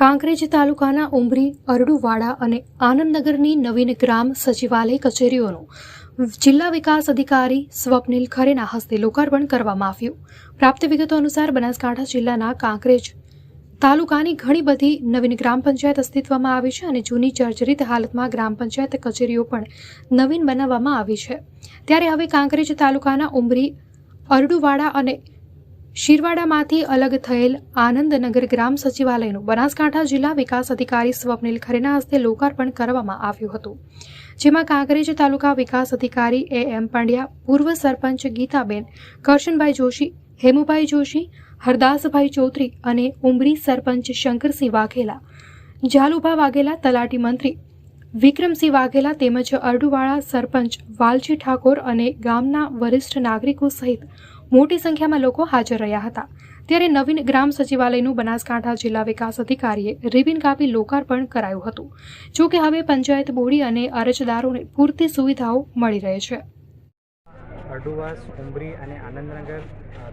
કાંકરેજ તાલુકાના ઉમરી, અરડુવાડા અને આનંદનગરની નવીન ગ્રામ સચિવાલય કચેરીઓનું જિલ્લા વિકાસ અધિકારી સ્વપ્નિલ ખરેના હસ્તે લોકાર્પણ કરવામાં આવ્યું. પ્રાપ્ત વિગતો અનુસાર બનાસકાંઠા જિલ્લાના કાંકરેજ તાલુકાની ઘણી બધી નવીન ગ્રામ પંચાયત અસ્તિત્વમાં આવી છે અને જૂની જર્જરિત હાલતમાં ગ્રામ પંચાયત કચેરીઓ પણ નવીન બનાવવામાં આવી છે. ત્યારે હવે કાંકરેજ તાલુકાના ઉમરી, અરડુવાડા અને શિરવાડામાંથી અલગ થયેલ આનંદનગર ગ્રામ સચિવાલયનું બનાસકાંઠા જિલ્લા વિકાસ અધિકારી સ્વપ્નિલ ખરેના હસ્તે લોકાર્પણ કરવામાં આવ્યું હતું, જેમાં કાંકરેજ તાલુકા વિકાસ અધિકારી એ એમ પંડ્યા, પૂર્વ સરપંચ ગીતાબેન, કરશનભાઈ જોશી, હેમુભાઈ જોશી, હરદાસભાઈ ચૌધરી અને ઉમરી સરપંચ શંકરસિંહ વાઘેલા જાલુભા વાઘેલા તલાટી મંત્રી, વિક્રમસિંહ વાઘેલા તેમજ અરડુવાળા સરપંચ વાલજી ઠાકોર અને ગામના વરિષ્ઠ નાગરિકો સહિત મોટી સંખ્યામાં લોકો હાજર રહ્યા હતા. ત્યારે નવીન ગ્રામ સચિવાલયનું બનાસકાંઠા જિલ્લા વિકાસ અધિકારીએ રિબિન કાપી લોકાર્પણ કરાયું હતું. જો કે હવે પંચાયત બોડી અને અરજદારોને પૂરતી સુવિધાઓ મળી રહે છે. અડુવાસ ઉમરી અને આનંદનગર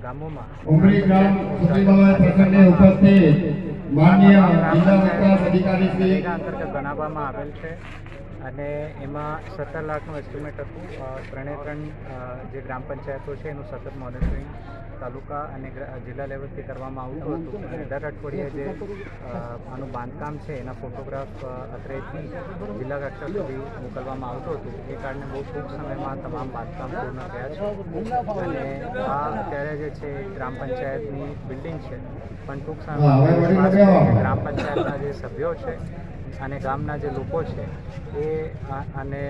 ગામોમાં ઉમરી ગ્રામ સચિવાલય પ્રસંગે ઉપસ્થિત માનનીય જિલ્લા વિકાસ અધિકારી શ્રી અંતર્ગત બનાવવામાં આવેલ છે. અને એમાં સત્તર લાખનું એસ્ટિમેટ હતું. ત્રણે ત્રણ જે ગ્રામ પંચાયતો છે એનું સતત મોનિટરિંગ તાલુકા અને જિલ્લા લેવલથી કરવામાં આવતું હતું. અને દર અઠવાડિયે જે આનું બાંધકામ છે એના ફોટોગ્રાફ અત્રેથી જિલ્લા કક્ષા સુધી મોકલવામાં આવતું હતું. એ કારણે બહુ ટૂંક સમયમાં તમામ બાંધકામ પૂર્ણ થયા છે. અને આ અત્યારે જે છે ગ્રામ પંચાયતની બિલ્ડિંગ છે. પણ ટૂંક સમયમાં ગ્રામ પંચાયતના જે સભ્યો છે અને ગામના જે લોકો છે એ આને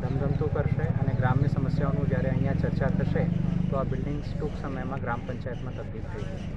ધમધમતું કરશે અને ગ્રામ્ય સમસ્યાઓનું જ્યારે અહીંયા ચર્ચા થશે, તો આ બિલ્ડિંગ્સ ટૂંક સમયમાં ગ્રામ પંચાયતમાં તબદીલ થઈ જશે.